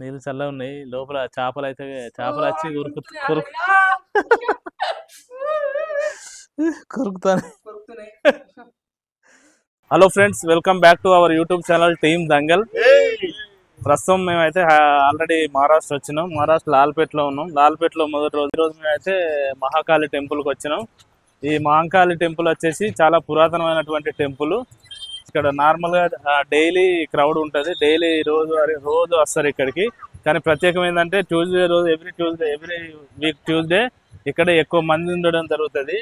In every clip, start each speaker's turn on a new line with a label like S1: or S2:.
S1: నీళ్ళు చల్లగా ఉన్నాయి. లోపల చేపలు అయితే చేపలు వచ్చి కొరుకు కొరుకుతాను. Hello friends welcome back to our YouTube channel team Dangal. ప్రస్తుతం మేమైతే ఆల్రెడీ మహారాష్ట్ర వచ్చినాం. మహారాష్ట్ర లాల్పేటలో ఉన్నాం. లాల్పేటలో మొదటి రోజు ఈ రోజు మేమైతే మహాకాళి టెంపుల్కి వచ్చినాం. ఈ మహాకాళి టెంపుల్ వచ్చేసి చాలా పురాతనమైనటువంటి టెంపుల్. ఇక్కడ నార్మల్గా డైలీ క్రౌడ్ ఉంటుంది. డైలీ రోజు రోజు వస్తారు ఇక్కడికి. కానీ ప్రత్యేకం ఏంటంటే ట్యూస్డే రోజు every Tuesday every week Tuesday ఇక్కడ ఎక్కువ మంది ఉండడం జరుగుతుంది.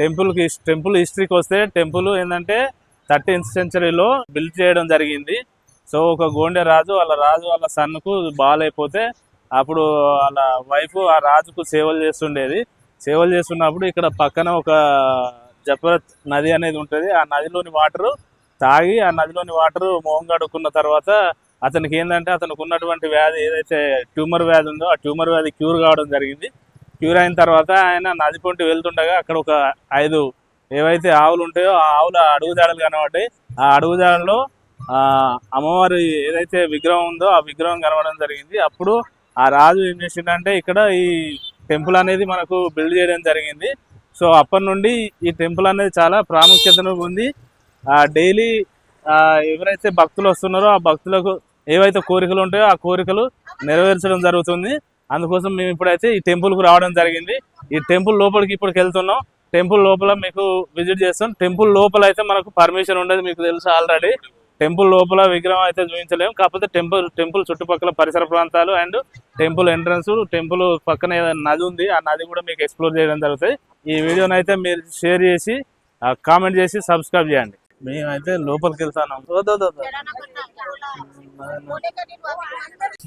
S1: టెంపుల్కి టెంపుల్ హిస్టరీకి వస్తే టెంపుల్ ఏంటంటే థర్టీన్త్ సెంచరీలో బిల్డ్ చేయడం జరిగింది. సో ఒక గోండె రాజు వాళ్ళ రాజు వాళ్ళ సన్నుకు బాగాలైపోతే అప్పుడు వాళ్ళ వైఫ్ ఆ రాజుకు సేవలు చేస్తుండేది. సేవలు చేస్తున్నప్పుడు ఇక్కడ పక్కన ఒక జపరత్ నది అనేది ఉంటుంది. ఆ నదిలోని వాటర్ తాగి ఆ నదిలోని వాటర్ మొహం కడుక్కున్న తర్వాత అతనికి ఏంటంటే అతనికి ఉన్నటువంటి వ్యాధి ఏదైతే ట్యూమర్ వ్యాధి ఉందో ఆ ట్యూమర్ వ్యాధి క్యూర్ కావడం జరిగింది. క్యూర్ అయిన తర్వాత ఆయన నది పొంటి వెళ్తుండగా అక్కడ ఒక ఐదు ఏవైతే ఆవులు ఉంటాయో ఆ ఆవుల అడుగుదాడలు కనబడ్డాయి. ఆ అడుగుజాడలో ఆ అమ్మవారి ఏదైతే విగ్రహం ఉందో ఆ విగ్రహం కనబడడం జరిగింది. అప్పుడు ఆ రాజు ఏం చేసిండంటే ఇక్కడ ఈ టెంపుల్ అనేది మనకు బిల్డ్ చేయడం జరిగింది. సో అప్పటి నుండి ఈ టెంపుల్ అనేది చాలా ప్రాముఖ్యతను ఉంది డైలీ ఆ ఎవరైతే భక్తులు వస్తున్నారో ఆ భక్తులకు ఏవైతే కోరికలు ఉంటాయో ఆ కోరికలు నెరవేర్చడం జరుగుతుంది. అందుకోసం మేము ఇప్పుడైతే ఈ టెంపుల్కు రావడం జరిగింది. ఈ టెంపుల్ లోపలికి ఇప్పటికి వెళ్తున్నాం. టెంపుల్ లోపల మీకు విజిట్ చేస్తాం. టెంపుల్ లోపల అయితే మనకు పర్మిషన్ ఉండదు మీకు తెలుసు ఆల్రెడీ టెంపుల్ లోపల విగ్రహం అయితే చూపించలేము కాకపోతే టెంపుల్ టెంపుల్ చుట్టుపక్కల పరిసర ప్రాంతాలు అండ్ టెంపుల్ ఎంట్రన్స్ టెంపుల్ పక్కన ఏదైనా నది ఉంది ఆ నది కూడా మీకు ఎక్స్ప్లోర్ చేయడం జరుగుతుంది. ఈ వీడియోని అయితే మీరు షేర్ చేసి కామెంట్ చేసి సబ్స్క్రైబ్ చేయండి. మేమైతే లోపలికి వెళ్తాను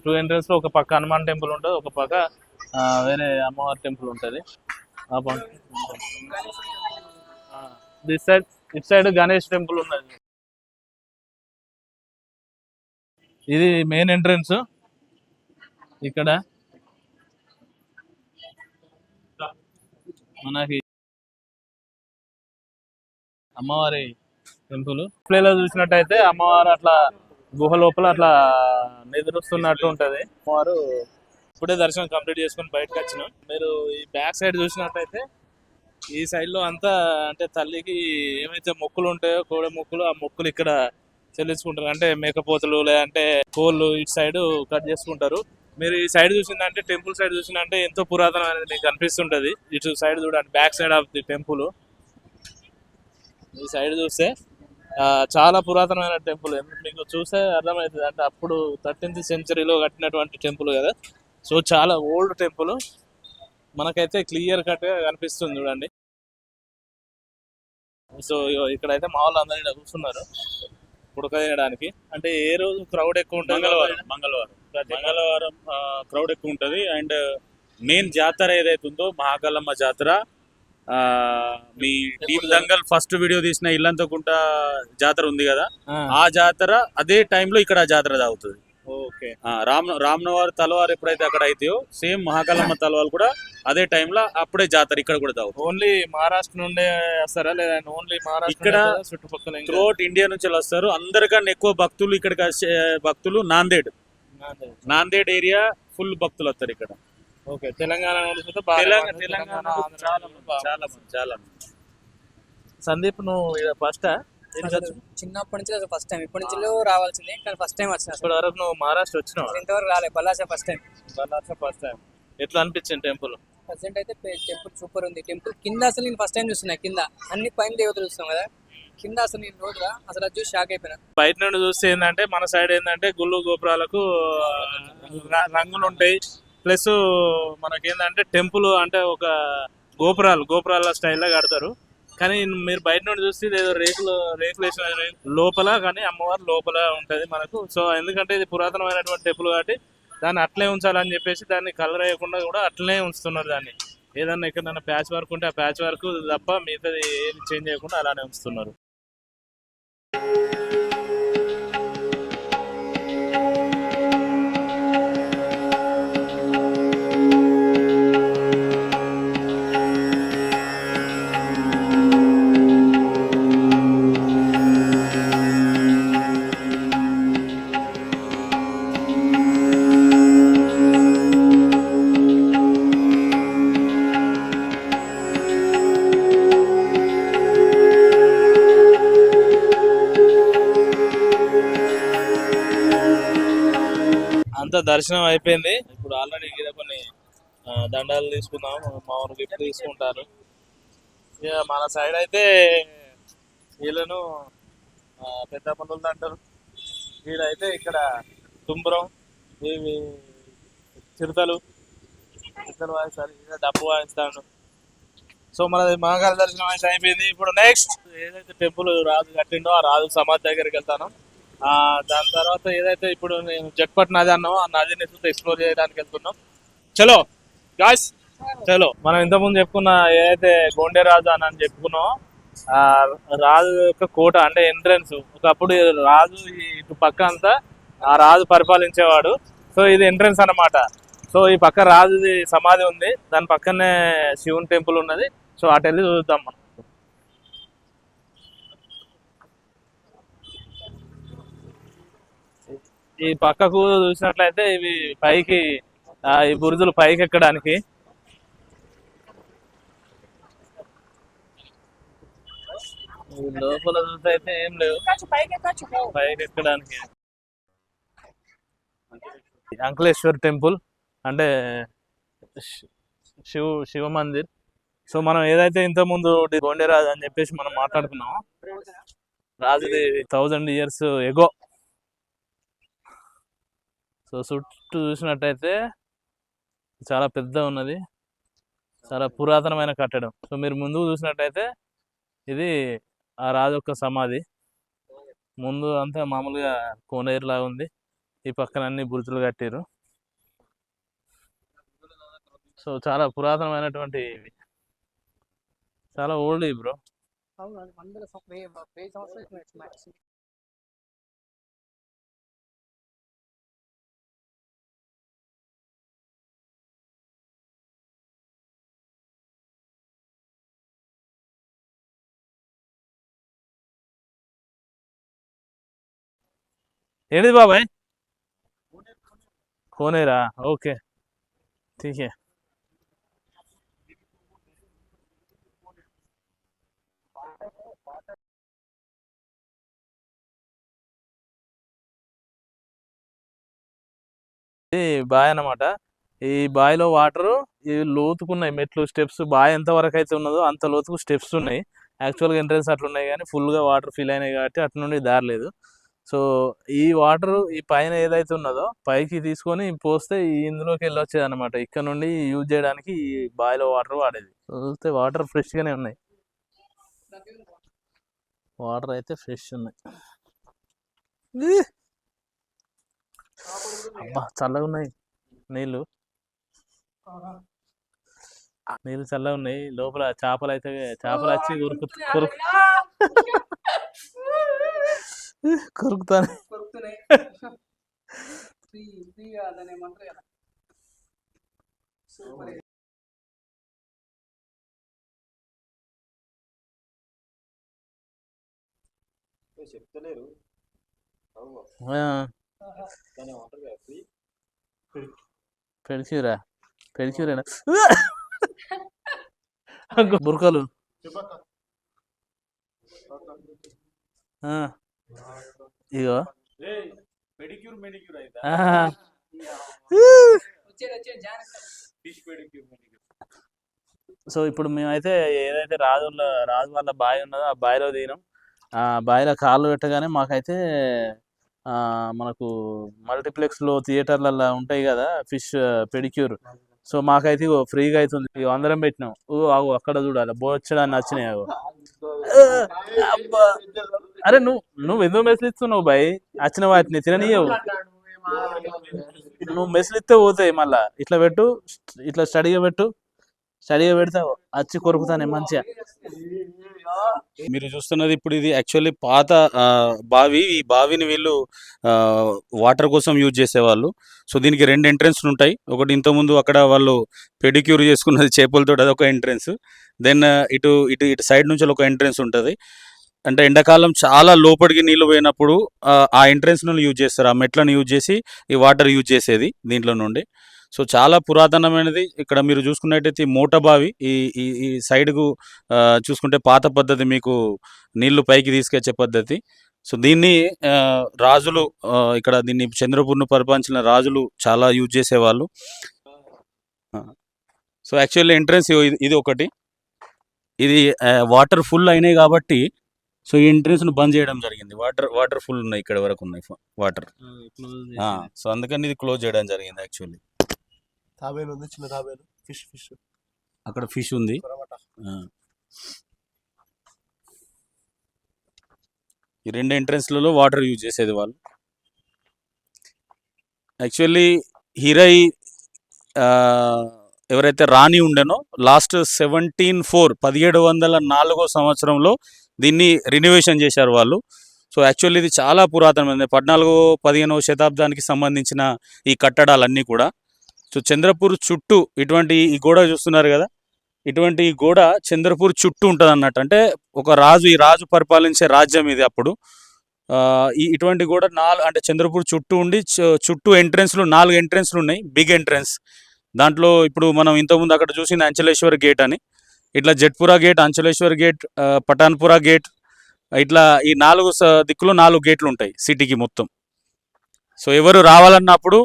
S1: టూ ఎంట్రన్స్లో ఒక పక్క హనుమాన్ టెంపుల్ ఉంటుంది ఒక పక్క వేరే అమ్మవారి టెంపుల్ ఉంటుంది. This side it side Ganesh temple ఉన్నది. ఇది మెయిన్ ఎంట్రన్స్. ఇక్కడ మనకి అమ్మవారి టెంపుల్. ప్లేలో చూసినట్టయితే అమ్మవారు అట్లా గుహ లోపల అట్లా నిద్రిస్తున్నట్టు ఉంటది. అమ్మవారు ఇప్పుడే దర్శనం కంప్లీట్ చేసుకొని బయటకు వచ్చినాం. మీరు ఈ బ్యాక్ సైడ్ చూసినట్టయితే ఈ సైడ్లో అంతా అంటే తల్లికి ఏమైతే మొక్కులు ఉంటాయో కోడి మొక్కులు ఆ మొక్కులు ఇక్కడ చెల్లించుకుంటారు. అంటే మేకపోతులు లేదంటే కోళ్ళు ఇటు సైడ్ కట్ చేసుకుంటారు. మీరు ఈ సైడ్ చూసిందంటే టెంపుల్ సైడ్ చూసిందంటే ఎంతో పురాతనం అనేది మీకు కనిపిస్తుంటది ఇటు సైడ్ చూడండి back side of the temple ఈ సైడ్ చూస్తే చాలా పురాతనమైన టెంపుల్. మీకు చూస్తే అర్థమవుతుంది. అంటే అప్పుడు థర్టీన్త్ సెంచరీలో కట్టినటువంటి టెంపుల్ కదా. సో చాలా ఓల్డ్ టెంపుల్. మనకైతే క్లియర్ కట్గా కనిపిస్తుంది చూడండి. సో ఇక్కడైతే మా వాళ్ళు అందరూ ఈడ కూర్చున్నారు. ఉడక తినడానికి అంటే ఏ రోజు క్రౌడ్ ఎక్కువ ఉంటుంది
S2: మంగళవారం మంగళవారం. మంగళవారం క్రౌడ్ ఎక్కువ ఉంటుంది. అండ్ మెయిన్ జాతర ఏదైతే ఉందో మహాకాళమ్మ జాతర. మీ టీమ్ దంగల్ ఫస్ట్ వీడియో తీసిన ఇల్లంతకుంట జాతర ఉంది కదా ఆ. జాతర అదే టైంలో ఇక్కడ ఆ జాతర తాగుతుంది.
S1: ఓకే.
S2: రామ్ రామ్నవారి తలవారు ఎప్పుడైతే అక్కడ అయితాయో సేమ్ మహాకాళమ్మ తలవారు కూడా అదే టైంలో అప్పుడే జాతర ఇక్కడ కూడా తాగుతుంది.
S1: ఓన్లీ మహారాష్ట్ర నుండే వస్తారా? లేదంటే ఓన్లీ మహారాష్ట్ర
S2: ఇక్కడ?
S1: చుట్టుపక్కల?
S2: త్రూఅవుట్ ఇండియా నుంచి వస్తారు. అందరికన్నా ఎక్కువ భక్తులు ఇక్కడికి భక్తులు నాందేడ్. నాందేడ్ ఏరియా ఫుల్ భక్తులు వస్తారు ఇక్కడ.
S1: ఓకే తెలంగాణ
S2: తెలంగాణ చాలా
S1: సందీప్ నువ్వు ఫస్ట్
S3: చిన్నప్పటి నుంచి అసలు ఫస్ట్ టైం ఇప్పటి నుంచి రావాల్సిందే కానీ ఫస్ట్ టైం వచ్చిన
S1: ఇప్పటి వరకు నువ్వు మహారాష్ట్ర వచ్చినావు?
S3: ఇంతవరకు రాలేదు Palasa first time
S1: first time ఎట్లా అనిపించింది టెంపుల్?
S3: ప్రజెంట్ అయితే టెంపుల్ సూపర్ ఉంది. టెంపుల్ కింద అసలు నేను ఫస్ట్ టైం చూస్తున్నా కింద. అన్ని పైన దేవతలు చూస్తాం కదా. కింద అసలు నేను రోజుగా అసలు అది చూసి షాక్ అయిపోయినా.
S1: బయట నుండి చూస్తే ఏంటంటే మన సైడ్ ఏంటంటే గుళ్ళు గోపురాలకు రంగులు ఉంటాయి. ప్లస్ మనకేంటంటే టెంపుల్ అంటే ఒక గోపురాలు గోపురాల స్టైల్లో కడతారు. కానీ మీరు బయట నుండి చూస్తే ఏదో రేకులు రేకులు వేసిన లోపల కానీ అమ్మవారు లోపల ఉంటుంది మనకు. సో ఎందుకంటే ఇది పురాతనమైనటువంటి టెంపుల్ కాబట్టి దాన్ని అట్లే ఉంచాలని చెప్పేసి దాన్ని కలర్ వేయకుండా కూడా అట్లనే ఉంచుతున్నారు దాన్ని. ఏదన్నా ఎక్కడన్నా ప్యాచ్ వర్క్ ఉంటే ఆ ప్యాచ్ వర్క్ తప్ప మిగతాది ఏం చేంజ్ చేయకుండా అలానే ఉంచుతున్నారు. అంతా దర్శనం అయిపోయింది. ఇప్పుడు ఆల్రెడీ ఇక్కడ కొన్ని దండాలు తీసుకున్నాం మామూలు గిఫ్ట్ తీసుకుంటారు. ఇక మన సైడ్ అయితే వీళ్ళను ఆ, పెద్ద పనులు అంటారు వీడైతే ఇక్కడ తుంబరం ఇవి చిరుతలు చిరుతలు వాయిస్తారు. డప్పు వాయిస్తాను సో మనది మహాకాళ దర్శనం అయితే అయిపోయింది. ఇప్పుడు నెక్స్ట్ ఏదైతే టెంపుల్ రాజు కట్టిండో ఆ రాజు సమాధి దగ్గరికి వెళ్తాను. దాని తర్వాత ఏదైతే ఇప్పుడు నేను జట్పట్ నది అన్నామో ఆ నదిని ఎక్స్ప్లోర్ చేయడానికి వెళ్తున్నాం. చలో గాయస్ చలో. మనం ఇంతకుముందు చెప్పుకున్న ఏదైతే గోండే రాజు అని అని చెప్పుకున్నాం ఆ రాజు యొక్క కోట అంటే ఎంట్రన్స్. ఒకప్పుడు రాజు ఇటు పక్క అంతా ఆ రాజు పరిపాలించేవాడు. సో ఇది ఎంట్రన్స్ అన్నమాట. సో ఈ పక్క రాజుది సమాధి ఉంది. దాని పక్కనే శివుని టెంపుల్ ఉన్నది. సో అటు వెళ్ళి చూద్దాం మనం. ఈ పక్కకు చూసినట్లయితే ఇవి పైకి ఈ బురుజులు పైకి ఎక్కడానికి. లోపల చూస్తే అయితే ఏం లేవు. పైకి ఎక్కడానికి. అంకలేశ్వర్ టెంపుల్ అంటే శివ శివ మందిర్. సో మనం ఏదైతే ఇంత ముందు గోండేరాజు అని చెప్పేసి మనం మాట్లాడుకున్నామో రాజుది థౌజండ్ ఇయర్స్ ఎగో. సో చుట్టూ చూసినట్టయితే చాలా పెద్ద ఉన్నది. చాలా పురాతనమైన కట్టడం. సో మీరు ముందుకు చూసినట్టయితే ఇది ఆ రాజు యొక్క సమాధి. ముందు అంతా మామూలుగా కోనేరులాగా ఉంది. ఈ పక్కన అన్ని బురుజులు కట్టారు సో చాలా పురాతనమైనటువంటి ఇవి. చాలా ఓల్డ్ బ్రో. ఏంటిది బాబాయ్? కోనేరా? ఓకే. ఠీకే ఇది బాయ్ అనమాట ఈ బాయ్లో వాటరు ఇవి లోతుకున్నాయి మెట్లు స్టెప్స్. బాయ్ ఎంత వరకు అయితే ఉన్నదో అంత లోతుకు స్టెప్స్ ఉన్నాయి. యాక్చువల్గా ఎంట్రెన్స్ అట్లున్నాయి కానీ ఫుల్గా వాటర్ ఫిల్ అయినాయి కాబట్టి అటు నుండి దారలేదు సో ఈ వాటర్ ఈ పైన ఏదైతే ఉన్నదో పైకి తీసుకొని పోస్తే ఈ ఇందులోకి వెళ్ళొచ్చేది అనమాట ఇక్కడ నుండి యూజ్ చేయడానికి ఈ బాయిలో వాటర్ వాడేది. చూస్తే వాటర్ ఫ్రెష్గానే ఉన్నాయి. వాటర్ అయితే ఫ్రెష్ ఉన్నాయి. అబ్బా చల్లగా ఉన్నాయి. నీళ్ళు. నీళ్ళు చల్లగా ఉన్నాయి. లోపల చేపలు అయితే చేపలు వచ్చి కొరుకు కొరుకు కొరుకుతాను.
S4: చెప్తలేరు.
S1: పెడిక్యూరా పెడిక్యూరేనా బురకలు ఇగో. సో ఇప్పుడు మేమైతే ఏదైతే రాజు రాజు వాళ్ళ బావి ఉన్నదో ఆ బావిలో దిగినాం. ఆ బావిలో కాళ్ళు పెట్టగానే మాకైతే ఆ, మనకు మల్టీప్లెక్స్లో థియేటర్లలో ఉంటాయి కదా ఫిష్ పెడిక్యూర్. సో మాకైతే ఇగో ఫ్రీగా అవుతుంది ఇగో అందరం పెట్టినాం. ఓ ఆగు అక్కడ చూడాలి. బోచ్చడాన్ని నచ్చినాయి అగో అరే నువ్వు నువ్వు ఎందుకు మెసేజ్ ఇస్తున్నావు బాయ్ వచ్చిన వాటిని తిననీయవు. నువ్వు మెసేజ్ ఇస్తే పోతాయి మళ్ళా. ఇట్లా పెట్టు ఇట్లా స్టడీగా పెట్టు. చలిగా పెడతావు. వచ్చి కొరుకుతానే మంచిగా.
S2: మీరు చూస్తున్నది ఇప్పుడు ఇది యాక్చువల్లీ పాత బావి. ఈ బావిని వీళ్ళు వాటర్ కోసం యూజ్ చేసేవాళ్ళు. సో దీనికి రెండు ఎంట్రెన్స్ ఉంటాయి. ఒకటి ఇంతకుముందు అక్కడ వాళ్ళు పెడిక్యూర్ చేసుకున్నది చేపలతో అది ఒక ఎంట్రెన్స్ దెన్ ఇటు ఇటు ఇటు సైడ్ నుంచి ఒక ఎంట్రెన్స్ ఉంటుంది. అంటే ఎండాకాలం చాలా లోపలికి నీళ్ళు పోయినప్పుడు ఆ, ఎంట్రెన్స్ నుండి యూజ్ చేస్తారు. ఆ మెట్లను యూజ్ చేసి ఈ వాటర్ యూజ్ చేసేది దీంట్లో నుండి. సో చాలా పురాతనమైనది. ఇక్కడ మీరు చూసుకున్నట్టయితే ఈ మూట బావి ఈ ఈ సైడ్కు చూసుకుంటే పాత పద్ధతి మీకు నీళ్ళు పైకి తీసుకొచ్చే పద్ధతి. సో దీన్ని రాజులు ఇక్కడ దీన్ని చంద్రపూర్ను పరిపాలించిన రాజులు చాలా యూజ్ చేసేవాళ్ళు. సో యాక్చువల్లీ ఎంట్రన్స్ ఇది ఒకటి. ఇది వాటర్ ఫుల్ అయినాయి కాబట్టి సో ఈ ఎంట్రన్స్ను బంద్ చేయడం జరిగింది. వాటర్ వాటర్ ఫుల్ ఉన్నాయి ఇక్కడ వరకు ఉన్నాయి వాటర్. సో అందుకని ఇది క్లోజ్ చేయడం జరిగింది యాక్చువల్లీ.
S5: తాబేలు ఉంది చిన్న తాబేలు. ఫిష్ ఫిష్
S2: అక్కడ ఫిష్ ఉంది. ఈ రెండు ఎంట్రన్స్లలో వాటర్ యూజ్ చేసేది వాళ్ళు. యాక్చువల్లీ హీరై ఎవరైతే రాణి ఉండేనో లాస్ట్ సెవెంటీన్ ఫోర్ పదిహేడు వందల నాలుగో సంవత్సరంలో దీన్ని రినోవేషన్ చేశారు వాళ్ళు. సో యాక్చువల్లీ ఇది చాలా పురాతనమైనది. పద్నాలుగో పదిహేనవ శతాబ్దానికి సంబంధించిన ఈ కట్టడాలన్నీ కూడా. సో చంద్రపూర్ చుట్టూ ఇటువంటి ఈ గోడ చూస్తున్నారు కదా ఇటువంటి ఈ గోడ చంద్రపూర్ చుట్టూ ఉంటుంది అన్నట్టు అంటే ఒక రాజు ఈ రాజు పరిపాలించే రాజ్యం ఇది అప్పుడు. ఈ ఇటువంటి గోడ నాలుగు అంటే చంద్రపూర్ చుట్టూ ఉండి చు- చుట్టూ ఎంట్రెన్స్లు నాలుగు ఎంట్రెన్స్లు ఉన్నాయి బిగ్ ఎంట్రెన్స్. దాంట్లో ఇప్పుడు మనం ఇంతకుముందు అక్కడ చూసింది అంచలేశ్వర్ గేట్ అని. ఇట్లా Jatpura gate Anchaleshwar gate Pathanpura gate ఇట్లా ఈ నాలుగు స- దిక్కులో నాలుగు గేట్లు ఉంటాయి సిటీకి మొత్తం. సో ఎవరు రావాలన్నప్పుడు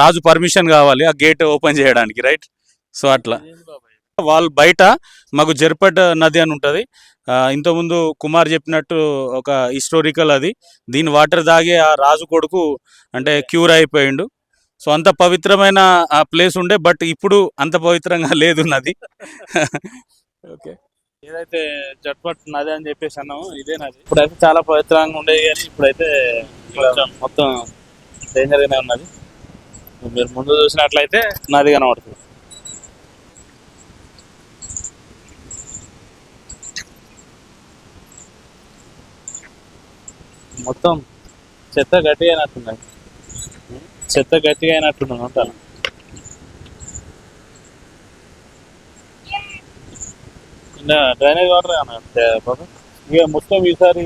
S2: రాజు పర్మిషన్ కావాలి ఆ గేట్ ఓపెన్ చేయడానికి రైట్? సో అట్లా. వాళ్ళు బయట మాకు జర్పట్ నది అని ఉంటుంది. ఇంతకుముందు కుమార్ చెప్పినట్టు ఒక హిస్టోరికల్ అది. దీని వాటర్ తాగే ఆ రాజు కొడుకు అంటే క్యూర్ అయిపోయిండు. సో అంత పవిత్రమైన ఆ ప్లేస్ ఉండే బట్ ఇప్పుడు అంత పవిత్రంగా లేదు నది. ఓకే
S1: ఏదైతే జట్పట్ నది అని చెప్పేసి అన్నాము ఇదే నది. ఇప్పుడైతే చాలా పవిత్రంగా ఉండేది కానీ ఇప్పుడైతే మొత్తం డేంజర్గానే ఉన్నది. మీరు ముందు చూసినట్లయితే నది కనబడుతుంది. మొత్తం చెత్త గట్టిగా అయినట్టున్నది చెత్త గట్టిగా అయినట్టున్నది అంటాను ఇంకా డ్రైనేజ్ వాటర్ బాబు? ఇక మొత్తం ఈసారి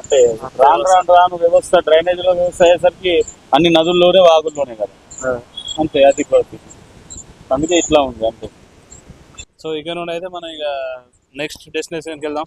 S1: అంటే రాను రాను రాను వ్యవస్థ డ్రైనేజ్లో వ్యవస్థ అయ్యేసరికి అన్ని నదుల్లోనే వాగుల్లోనే కదా. అంతే అది పరిస్థితి అందుకే ఇట్లా ఉంది అంతే. సో ఇక నుండి అయితే మనం ఇక నెక్స్ట్ డెస్టినేషన్కి వెళ్దాం.